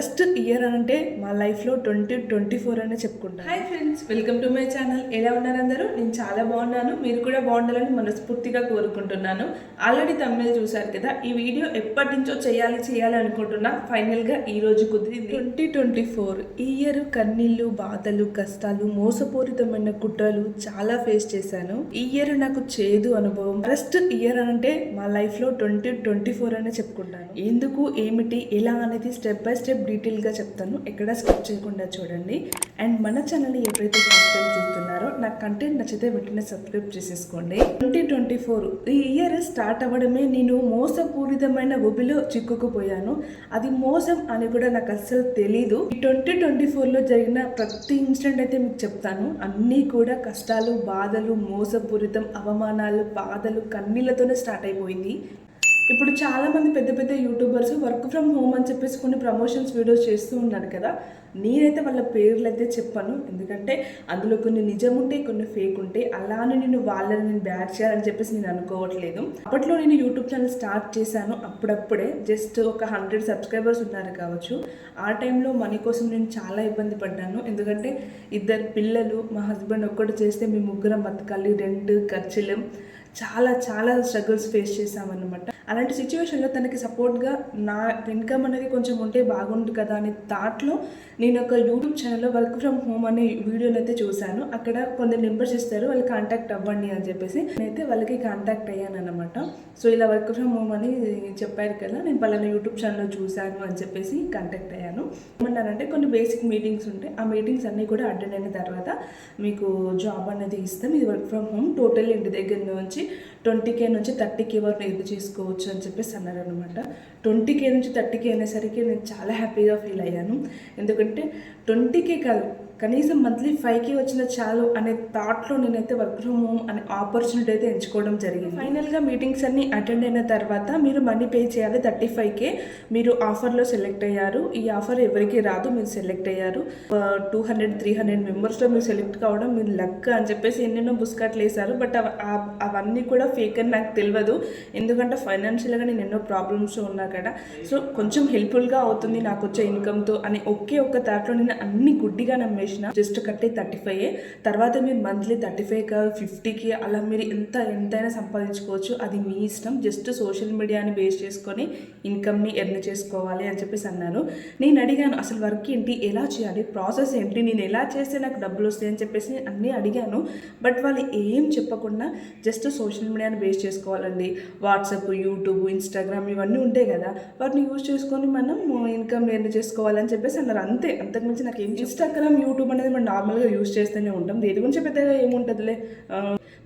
Worst year అంటే మా లైఫ్లో ట్వంటీ ట్వంటీ ఫోర్ అనే చెప్పుకుంటాను. Hi friends welcome to my channel. ఎలా ఉన్నారు అందరూ? నేను చాలా బాగున్నాను. మీరు కూడా బాగుండాలని మనస్ఫూర్తిగా కోరుకుంటున్నాను. ఆల్రెడీ తమిళ చూశారు కదా ఈ వీడియో ఎప్పటి నుంచో చేయాలి చేయాలి అనుకుంటున్నా. ఫైనల్గా ఈ రోజు కుదిరింది. Twenty twenty four. ఈ ఇయర్ కన్నీళ్ళు బాధలు కష్టాలు మోసపూరితమైన కుట్రలు చాలా ఫేస్ చేశాను. ఈ ఇయర్ నాకు చేదు అనుభవం. వరస్ట్ ఇయర్ అంటే మా లైఫ్లో ట్వంటీ ట్వంటీ ఫోర్ అనే చెప్పుకుంటాను. ఎందుకు ఏమిటి ఎలా అనేది స్టెప్ బై స్టెప్ డీటెయిల్గా చెప్తాను. ఎక్కడ స్కిప్ చేయకుండా చూడండి. అండ్ మన ఛానల్ని ఎప్పుడైతే ఫస్ట్ టైం చూస్తున్నారో నా కంటెంట్ నచ్చితే వెంటనే సబ్స్క్రైబ్ చేసేసుకోండి. ట్వంటీ ట్వంటీ ఫోర్ ఈ ఇయర్ స్టార్ట్ అవ్వడమే నేను మోసపూరితమైన ఊబిలో చిక్కుకుపోయాను. అది మోసం అని కూడా నాకు అస్సలు తెలీదు. ఈ ట్వంటీ ట్వంటీ ఫోర్లో జరిగిన ప్రతి ఇన్సిడెంట్ అయితే మీకు చెప్తాను. అన్నీ కూడా కష్టాలు బాధలు మోసపూరితం అవమానాలు బాధలు కన్నీళ్ళతోనే స్టార్ట్ అయిపోయింది. ఇప్పుడు చాలామంది పెద్ద పెద్ద యూట్యూబర్స్ వర్క్ ఫ్రమ్ హోమ్ అని చెప్పేసి కొన్ని ప్రమోషన్స్ వీడియోస్ చేస్తూ ఉన్నారు కదా. నేనైతే వాళ్ళ పేర్లు అయితే చెప్పాను. ఎందుకంటే అందులో కొన్ని నిజం ఉంటే కొన్ని ఫేక్ ఉంటే అలానే నేను వాళ్ళని నేను బ్యాడ్ చేయాలని చెప్పేసి నేను అనుకోవట్లేదు. అప్పట్లో నేను యూట్యూబ్ ఛానల్ స్టార్ట్ చేశాను అప్పుడప్పుడే. జస్ట్ ఒక హండ్రెడ్ సబ్స్క్రైబర్స్ ఉన్నారు కావచ్చు. ఆ టైంలో మనీ కోసం నేను చాలా ఇబ్బంది పడ్డాను. ఎందుకంటే ఇద్దరు పిల్లలు మా హస్బెండ్ ఒక్కటి చేస్తే మేము ముగ్గురం బతకాలి రెంట్ ఖర్చులు చాలా చాలా స్ట్రగుల్స్ ఫేస్ చేశామన్నమాట. అలాంటి సిచ్యువేషన్లో తనకి సపోర్ట్గా నా ఇన్కమ్ అనేది కొంచెం ఉంటే బాగుండు కదా అనే థాట్లో నేను ఒక యూట్యూబ్ ఛానల్లో వర్క్ ఫ్రమ్ హోమ్ అనే వీడియోని అయితే చూశాను. అక్కడ కొందరు నెంబర్స్ ఇస్తారు వాళ్ళు కాంటాక్ట్ అవ్వండి అని చెప్పేసి. నేనైతే వాళ్ళకి కాంటాక్ట్ అయ్యాను అనమాట సో ఇలా వర్క్ ఫ్రమ్ హోమ్ అని చెప్పారు కదా నేను పలానా యూట్యూబ్ ఛానల్లో చూశాను అని చెప్పేసి కాంటాక్ట్ అయ్యాను. ఏమన్నారంటే కొన్ని బేసిక్ మీటింగ్స్ ఉంటాయి ఆ మీటింగ్స్ అన్నీ కూడా అటెండ్ అయిన తర్వాత మీకు జాబ్ అనేది ఇస్తాం. ఇది వర్క్ ఫ్రమ్ హోమ్ టోటల్ ఇంటి దగ్గర నుంచి ట్వంటీ కే నుంచి థర్టీ కే వరకు ఎదురు చేసుకోవచ్చు అని చెప్పేసి అన్నారు అనమాట ట్వంటీ కే నుంచి థర్టీ కే అనేసరికి నేను చాలా హ్యాపీగా ఫీల్ అయ్యాను. ఎందుకంటే ట్వంటీ కే కాదు కనీసం మంత్లీ ఫైవ్ కే వచ్చిన చాలు అనే థాట్లో నేనైతే వర్క్ ఫ్రమ్ హోమ్ అనే ఆపర్చునిటీ అయితే ఎంచుకోవడం జరిగింది. ఫైనల్గా మీటింగ్స్ అన్ని అటెండ్ అయిన తర్వాత మీరు మనీ పే చేయాలి థర్టీ ఫైవ్ కే. మీరు ఆఫర్లో సెలెక్ట్ అయ్యారు. ఈ ఆఫర్ ఎవరికి రాదు మీరు సెలెక్ట్ అయ్యారు. టూ హండ్రెడ్ త్రీ హండ్రెడ్ మెంబర్స్లో మీరు సెలెక్ట్ కావడం మీరు లక్ అని చెప్పేసి ఎన్నెన్నో బుస్కట్లు వేశారు. బట్ అవన్నీ కూడా ఫేక్ అని నాకు తెలియదు. ఎందుకంటే ఫైనాన్షియల్గా నేను ఎన్నో ప్రాబ్లమ్స్ ఉన్నా కదా. సో కొంచెం హెల్ప్ఫుల్గా అవుతుంది నాకు వచ్చే ఇన్కమ్తో అని ఒకే ఒక్క థాట్లో నేను అన్ని గుడ్డిగా నమ్మేసి చేసిన జస్ట్ కట్టే థర్టీ ఫైవ్ తర్వాత మీరు మంత్లీ థర్టీ ఫైవ్ కా ఫిఫ్టీకి అలా మీరు ఎంత ఎంతైనా సంపాదించుకోవచ్చు. అది మీ ఇష్టం. జస్ట్ సోషల్ మీడియాని బేస్ చేసుకొని ఇన్కమ్ని ఎర్న్ చేసుకోవాలి అని చెప్పేసి అన్నారు. నేను అడిగాను అసలు వర్క్ ఏంటి? ఎలా చేయాలి? ప్రాసెస్ ఏంటి? నేను ఎలా చేస్తే నాకు డబ్బులు వస్తాయి? అని చెప్పేసి అన్నీ అడిగాను. బట్ వాళ్ళు ఏం చెప్పకుండా జస్ట్ సోషల్ మీడియాని బేస్ చేసుకోవాలండి. వాట్సాప్ యూట్యూబ్ ఇన్స్టాగ్రామ్ ఇవన్నీ ఉంటాయి కదా. వాటిని యూజ్ చేసుకొని మనం ఇన్కమ్ ఎర్న్ చేసుకోవాలని చెప్పేసి అన్నారు. అంతే. అంతకుమించి నాకు ఏం ఇన్స్టాగ్రామ్ యూట్యూబ్ అనేది మనం నార్మల్గా యూజ్ చేస్తూనే ఉంటాం. దేని గురించి పెద్దగా ఏముంటుందిలే?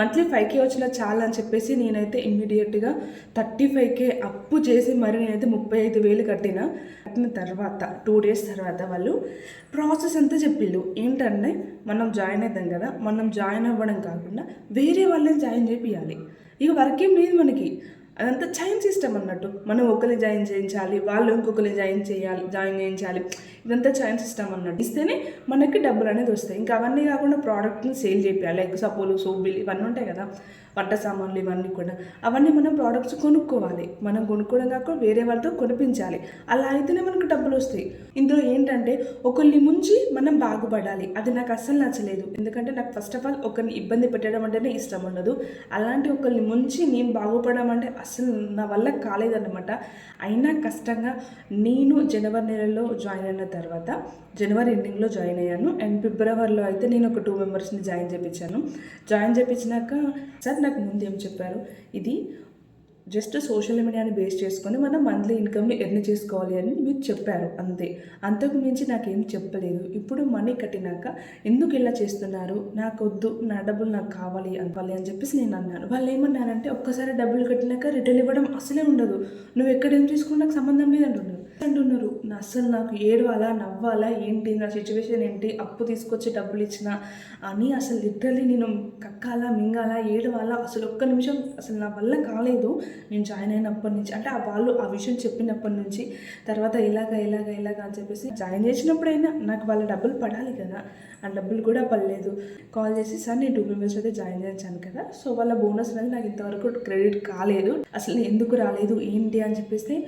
మంత్లీ ఫైవ్ కే వచ్చినా చాలా అని చెప్పేసి నేనైతే ఇమ్మీడియట్గా థర్టీ ఫైవ్ కే అప్పు చేసి మరి నేనైతే ముప్పై ఐదు వేలు కట్టిన. కట్టిన తర్వాత టూ డేస్ తర్వాత వాళ్ళు ప్రాసెస్ అంతా చెప్పిళ్ళు. ఏంటంటే మనం జాయిన్ అవుతాం కదా మనం జాయిన్ అవ్వడం కాకుండా వేరే వాళ్ళని జాయిన్ చేపియాలి ఇక వర్క్ ఏం లేదు మనకి. అదంతా చైన్ సిస్టమ్ అన్నట్టు. మనం ఒకరిని జాయిన్ చేయించాలి వాళ్ళు ఇంకొకరిని జాయిన్ చేయాలి జాయిన్ చేయించాలి. ఇదంతా చైన్ సిస్టమ్ అన్నట్టు. ఇస్తేనే మనకి డబ్బులు అనేది వస్తాయి. ఇంకా అవన్నీ కాకుండా ప్రోడక్ట్ని సేల్ చేయాలి లైక్ సపోలు సోబిలు ఇవన్నీ ఉంటాయి కదా. వంట సామాన్లు ఇవన్నీ కూడా. అవన్నీ మనం ప్రోడక్ట్స్ కొనుక్కోవాలి. మనం కొనుక్కోవడం కాకుండా వేరే వాళ్ళతో కొనిపించాలి. అలా అయితేనే మనకు డబ్బులు వస్తాయి. ఇందులో ఏంటంటే ఒకరిని ముంచి మనం బాగుపడాలి. అది నాకు అస్సలు నచ్చలేదు. ఎందుకంటే నాకు ఫస్ట్ ఆఫ్ ఆల్ ఒకరిని ఇబ్బంది పెట్టడం అంటేనే ఇష్టం ఉండదు. అలాంటి ఒకరిని ముంచి నేను బాగుపడడం అంటే అస్సలు నా వల్ల కాలేదన్నమాట. అయినా కష్టంగా నేను జనవరి నెలలో జాయిన్ అయిన తర్వాత జనవరి ఎండింగ్లో జాయిన్ అయ్యాను. అండ్ ఫిబ్రవరిలో అయితే నేను ఒక టూ మెంబర్స్ని జాయిన్ చేయించాను జాయిన్ చేయించినాక సార్ నాకు ముందు ఏం చెప్పారు? ఇది జస్ట్ సోషల్ మీడియాని బేస్ చేసుకొని మనం మంత్లీ ఇన్కమ్ని ఎర్న్ చేసుకోవాలి అని మీరు చెప్పారు. అంతే. అంతకు మించి నాకేం చెప్పలేదు. ఇప్పుడు మనీ కట్టినాక ఎందుకు ఇలా చేస్తున్నారు? నాకు వద్దు నా డబ్బులు నాకు కావాలి అనుకోవాలి అని చెప్పేసి నేను అన్నాను. వాళ్ళు ఏమన్నారంటే ఒక్కసారి డబ్బులు కట్టినాక రిటర్న్ ఇవ్వడం అసలే ఉండదు. నువ్వు ఎక్కడ ఏం చేసుకుని నాకు సంబంధం లేదు అసలు నాకు ఏడవాలా నవ్వాలా ఏంటి నా సిచ్యువేషన్ ఏంటి అప్పు తీసుకొచ్చి డబ్బులు ఇచ్చిన అని అసలు లిటరలీ నేను కక్కాలా మింగాలా ఏడవాలా అసలు ఒక్క నిమిషం అసలు నా వల్ల కాలేదు. నేను జాయిన్ అయినప్పటి నుంచి అంటే ఆ వాళ్ళు ఆ విషయం చెప్పినప్పటి నుంచి తర్వాత ఇలాగ ఇలాగ ఇలాగ అని చెప్పేసి జాయిన్ చేసినప్పుడైనా నాకు వాళ్ళ డబ్బులు పడాలి కదా. ఆ డబ్బులు కూడా పడలేదు. కాల్ చేసి సార్ నేను టూ మెంబర్స్ అయితే జాయిన్ చేశాను కదా. సో వాళ్ళ బోనస్ అనేది నాకు ఇంతవరకు క్రెడిట్ కాలేదు. అసలు ఎందుకు రాలేదు ఏంటి అని చెప్పేసి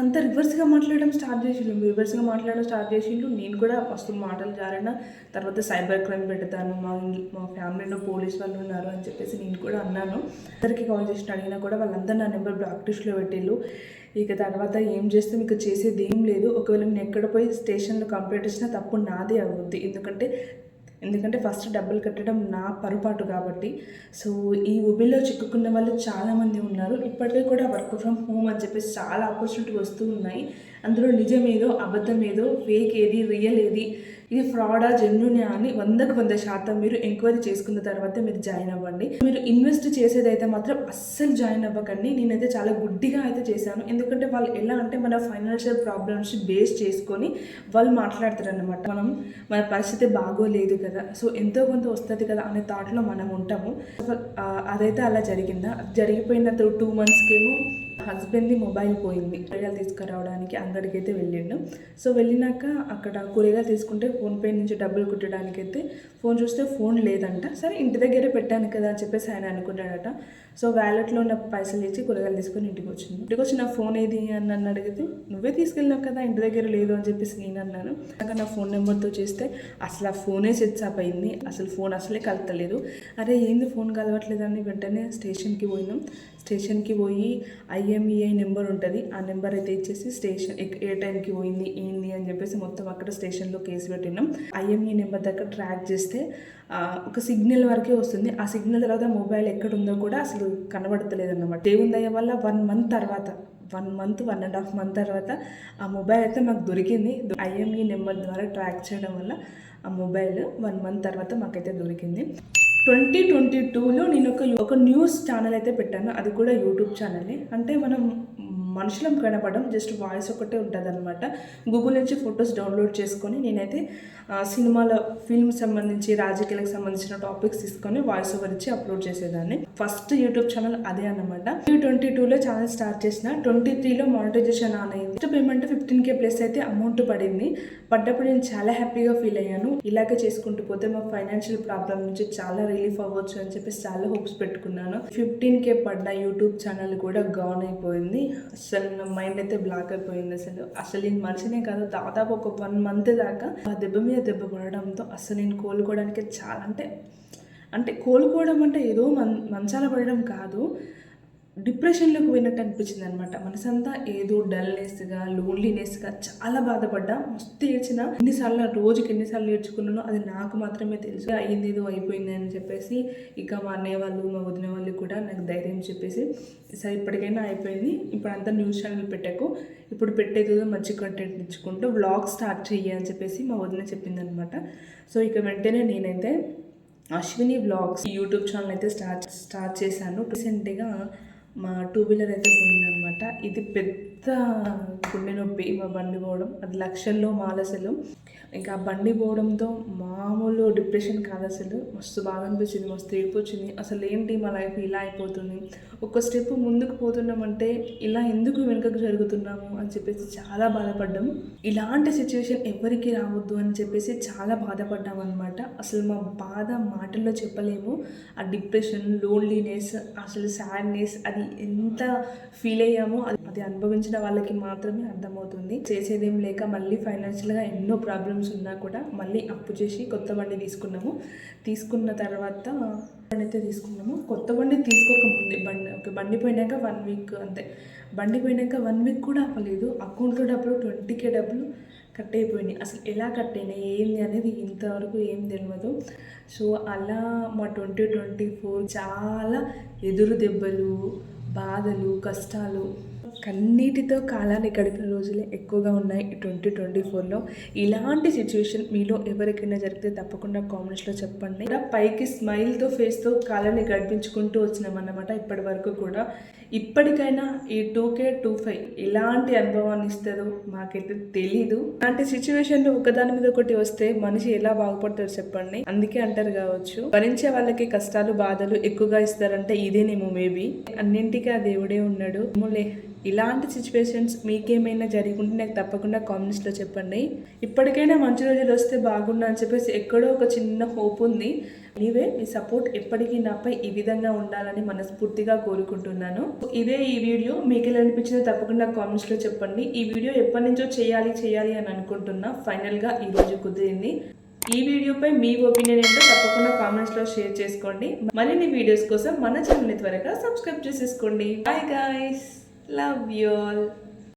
అంతా రివర్స్గా మాట్లాడడం స్టార్ట్ చేసిండు. రివర్స్గా మాట్లాడడం స్టార్ట్ చేసిండు. నేను కూడా మస్తు మాటలు జారిన. తర్వాత సైబర్ క్రైమ్ పెడతాను. మా మా ఫ్యామిలీలో పోలీస్ వాళ్ళు ఉన్నారు అని చెప్పేసి నేను కూడా అన్నాను. అందరికి కాల్ చేసి అడిగినా కూడా వాళ్ళందరూ నా నెంబర్ బ్లాక్ లిస్ట్లో పెట్టిళ్ళు. ఇక తర్వాత ఏం చేస్తే? మీకు చేసేది ఏం లేదు. ఒకవేళ నేను ఎక్కడ పోయి స్టేషన్లో కంప్లైంట్ ఇచ్చినా తప్పు నాదే అవుద్ది. ఎందుకంటే ఎందుకంటే ఫస్ట్ డబ్బులు కట్టడం నా పొరపాటు కాబట్టి. సో ఈ ఉబిలో చిక్కుకున్న వాళ్ళు చాలామంది ఉన్నారు. ఇప్పటికీ కూడా వర్క్ ఫ్రమ్ హోమ్ అని చెప్పేసి చాలా ఆపర్చునిటీ వస్తూ ఉన్నాయి. అందులో నిజమేదో అబద్ధం ఏదో ఫేక్ ఏది రియల్ ఏది ఇది ఫ్రాడా జెన్యునా అని వందకు వంద శాతం మీరు ఎంక్వైరీ చేసుకున్న తర్వాత మీరు జాయిన్ అవ్వండి. మీరు ఇన్వెస్ట్ చేసేదైతే మాత్రం అస్సలు జాయిన్ అవ్వకండి. నేనైతే చాలా గుడ్డిగా అయితే చేశాను. ఎందుకంటే వాళ్ళు ఎలా అంటే మన ఫైనాన్షియల్ ప్రాబ్లమ్స్ బేస్ చేసుకొని వాళ్ళు మాట్లాడతారు అనమాట మనం మన పరిస్థితి బాగోలేదు కదా. సో ఎంతో కొంత వస్తుంది కదా అనే థాట్లో మనం ఉంటాము. అదైతే అలా జరిగిందా? జరిగిపోయిన టూ మంత్స్కేమో హస్బెండ్ది మొబైల్ పోయింది. కూరగాయలు తీసుకురావడానికి అంగడికి అయితే వెళ్ళిండు. సో వెళ్ళినాక అక్కడ కూరగాయలు తీసుకుంటే ఫోన్పే నుంచి డబ్బులు కుట్టడానికి అయితే ఫోన్ చూస్తే ఫోన్ లేదంట. సరే ఇంటి దగ్గరే పెట్టాను కదా అని చెప్పేసి ఆయన అనుకుంటాడట. సో వ్యాలెట్లో ఉన్న పైసలు ఇచ్చి కూరగాయలు తీసుకొని ఇంటికి వచ్చింది. ఇంటికి వచ్చి నా ఫోన్ ఏది అని నన్ను అడిగితే నువ్వే తీసుకెళ్ళినావు కదా ఇంటి దగ్గర లేదు అని చెప్పేసి నేను అన్నాను. ఇంకా నా ఫోన్ నెంబర్తో చేస్తే అసలు ఆ ఫోనే సెట్స్ ఆఫ్ అయింది. అసలు ఫోన్ అసలే కలతలేదు. అరే ఏంది ఫోన్ కలవట్లేదని వెంటనే స్టేషన్కి పోయినాం. స్టేషన్కి పోయి ఐఎంఈఐ నెంబర్ ఉంటుంది. ఆ నెంబర్ అయితే ఇచ్చేసి స్టేషన్ ఏ టైంకి పోయింది ఏంది అని చెప్పేసి మొత్తం అక్కడ స్టేషన్లో కేసు పెట్టినాం. ఐఎంఈ నెంబర్ దగ్గర ట్రాక్ చేస్తే ఒక సిగ్నల్ వరకే వస్తుంది. ఆ సిగ్నల్ తర్వాత మొబైల్ ఎక్కడ ఉందో కూడా అసలు కనబడతలేదు అన్నమాట వల్ల వన్ మంత్ తర్వాత one month one and half month తర్వాత ఆ మొబైల్ అయితే మాకు దొరికింది. ఐఎంఈ నెంబర్ ద్వారా ట్రాక్ చేయడం వల్ల ఆ మొబైల్ వన్ మంత్ తర్వాత మాకైతే దొరికింది. ట్వంటీ ట్వంటీ టూలో నేను ఒక ఒక న్యూస్ ఛానల్ అయితే పెట్టాను. అది కూడా యూట్యూబ్ ఛానలే. అంటే మనం మనుషులం కనపడడం జస్ట్ వాయిస్ ఒకటే ఉంటుంది అనమాట గూగుల్ నుంచి ఫొటోస్ డౌన్లోడ్ చేసుకొని నేనైతే సినిమాల ఫిల్మ్ సంబంధించి రాజకీయాలకు సంబంధించిన టాపిక్స్ తీసుకొని వాయిస్ ఓవర్ ఇచ్చి అప్లోడ్ చేసేదాన్ని. ఫస్ట్ యూట్యూబ్ ఛానల్ అదే అనమాట ట్వంటీ టూలో ఛానల్ స్టార్ట్ చేసిన ట్వంటీ త్రీలో మానిటైజేషన్ ఆన్ అయింది. First payment fifteen K plus అయితే అమౌంట్ పడింది. పడ్డప్పుడు నేను చాలా హ్యాపీగా ఫీల్ అయ్యాను. ఇలాగే చేసుకుంటూ పోతే మా ఫైనాన్షియల్ ప్రాబ్లం నుంచి చాలా రిలీఫ్ అవ్వచ్చు అని చెప్పేసి చాలా హోప్స్ పెట్టుకున్నాను. ఫిఫ్టీన్ కే పడ్డ యూట్యూబ్ ఛానల్ కూడా గాన్ అయిపోయింది. అసలు నా మైండ్ అయితే బ్లాక్ అయిపోయింది అసలు. అసలు నేను మనిషినే కాదు దాదాపు ఒక వన్ మంత్ దాకా ఆ దెబ్బ మీద దెబ్బ పడడంతో అసలు నేను కోలుకోవడానికి చాలా అంటే అంటే కోలుకోవడం అంటే ఏదో మన్ మంచాల పడడం కాదు. డిప్రెషన్లోకి పోయినట్టు అనిపించింది అనమాట మనసంతా ఏదో డల్నెస్గా లోన్లీనెస్గా చాలా బాధపడ్డా. మస్తు ఏడ్చిన ఎన్నిసార్లు రోజుకి ఎన్నిసార్లు ఏడ్చుకున్నానో అది నాకు మాత్రమే తెలుసు. అయ్యింది ఏదో అయిపోయింది అని చెప్పేసి ఇక మా అన్నయ్య వాళ్ళు మా వదిన వాళ్ళు కూడా నాకు ధైర్యం చెప్పేసి సరే ఇప్పటికైనా అయిపోయింది. ఇప్పుడు అంతా న్యూస్ ఛానల్ పెట్టకు. ఇప్పుడు పెట్టేది మంచి కంటెంట్ ఇచ్చుకుంటూ వ్లాగ్ స్టార్ట్ చెయ్యి అని చెప్పేసి మా వదిన చెప్పింది అనమాట సో ఇక వెంటనే నేనైతే అశ్విని వ్లాగ్స్ యూట్యూబ్ ఛానల్ అయితే స్టార్ట్ స్టార్ట్ చేశాను. రీసెంట్గా మా టూ వీలర్ అయితే పోయిందనమాట ఇది పెద్ద గుండె నొప్పి మా బండి పోవడం. అది లక్షల్లో మాలసలు ఇంకా బండి పోవడంతో మామూలు డిప్రెషన్ కాదు అసలు. మస్తు బాగా అనిపించింది మస్తు ఏడుపు వచ్చింది. అసలు ఏంటి మా లైఫ్ ఇలా అయిపోతుంది? ఒక స్టెప్ ముందుకు పోతున్నామంటే ఇలా ఎందుకు వెనుకకు జరుగుతున్నాము అని చెప్పేసి చాలా బాధపడ్డాము ఇలాంటి సిచ్యువేషన్ ఎవరికి రావద్దు అని చెప్పేసి చాలా బాధపడ్డాం అనమాట అసలు మా బాధ మాటల్లో చెప్పలేము. ఆ డిప్రెషన్ లోన్లీనెస్ అసలు సాడ్నెస్ అది ఎంత ఫీల్ అయ్యామో అది అది అనుభవించిన వాళ్ళకి మాత్రమే అర్థమవుతుంది. చేసేదేం లేక మళ్ళీ ఫైనాన్షియల్గా ఎన్నో ప్రాబ్లమ్స్ ఉన్నా కూడా మళ్ళీ అప్పు చేసి కొత్త బండి తీసుకున్నాము. తీసుకున్న తర్వాత బండి అయితే తీసుకున్నాము కొత్త బండి తీసుకోకముందే. బండి ఓకే బండి పోయినాక వన్ వీక్ అంతే. బండి పోయినాక వన్ వీక్ కూడా అవ్వలేదు. అకౌంట్లో డబ్బులు ట్వంటీకే డబ్బులు కట్ అయిపోయినాయి అసలు ఎలా కట్ అయినాయి ఏంది అనేది ఇంతవరకు ఏం తెలియదు సో అలా మా ట్వంటీ ట్వంటీ ఫోర్ చాలా ఎదురు దెబ్బలు బాధలు కష్టాలు కన్నీటితో కాలాన్ని గడిపిన రోజులే ఎక్కువగా ఉన్నాయి ట్వంటీ ట్వంటీ ఫోర్లో. ఇలాంటి సిచ్యువేషన్ మీలో ఎవరికైనా జరిగితే తప్పకుండా కామెంట్స్లో చెప్పండి. ఇలా పైకి స్మైల్తో ఫేస్తో కాలాన్ని గడిపించుకుంటూ వచ్చినామన్నమాట ఇప్పటి వరకు కూడా. ఇప్పటికైనా ఈ టూ కే టూ ఫైవ్ ఎలాంటి అనుభవాన్ని ఇస్తుందో మాకైతే తెలీదు. అలాంటి సిచ్యువేషన్లో ఒకదాని మీద ఒకటి వస్తే మనిషి ఎలా బాగుపడతాడు చెప్పండి. అందుకే అంటారు కావచ్చు భరించే వాళ్ళకి కష్టాలు బాధలు ఎక్కువగా ఇస్తారంటే ఇదేనేమో మేబీ. అన్నింటికీ ఆ దేవుడే ఉన్నాడు. ఏమోలే. ఇలాంటి సిచ్యువేషన్స్ మీకేమైనా జరిగి ఉంటే నాకు తప్పకుండా కామెంట్స్లో చెప్పండి. ఇప్పటికైనా మంచి రోజులు వస్తే బాగుండు అని చెప్పేసి ఎక్కడో ఒక చిన్న హోప్ ఉంది. నీవే మీ సపోర్ట్ ఎప్పటికీ నాపై ఈ విధంగా ఉండాలని మనస్ఫూర్తిగా కోరుకుంటున్నాను. ఇదే ఈ వీడియో మీకు ఎలా అనిపించిందో తప్పకుండా కామెంట్స్లో చెప్పండి. ఈ వీడియో ఎప్పటి నుంచో చేయాలి చేయాలి అని అనుకుంటున్నా. ఫైనల్గా ఈ రోజు కుదిరింది. ఈ వీడియోపై మీ ఒపీనియన్ ఏంటో తప్పకుండా కామెంట్స్లో షేర్ చేసుకోండి. మరిన్ని వీడియోస్ కోసం మన ఛానల్ని త్వరగా సబ్స్క్రైబ్ చేసేసుకోండి. Bye guys Love you all.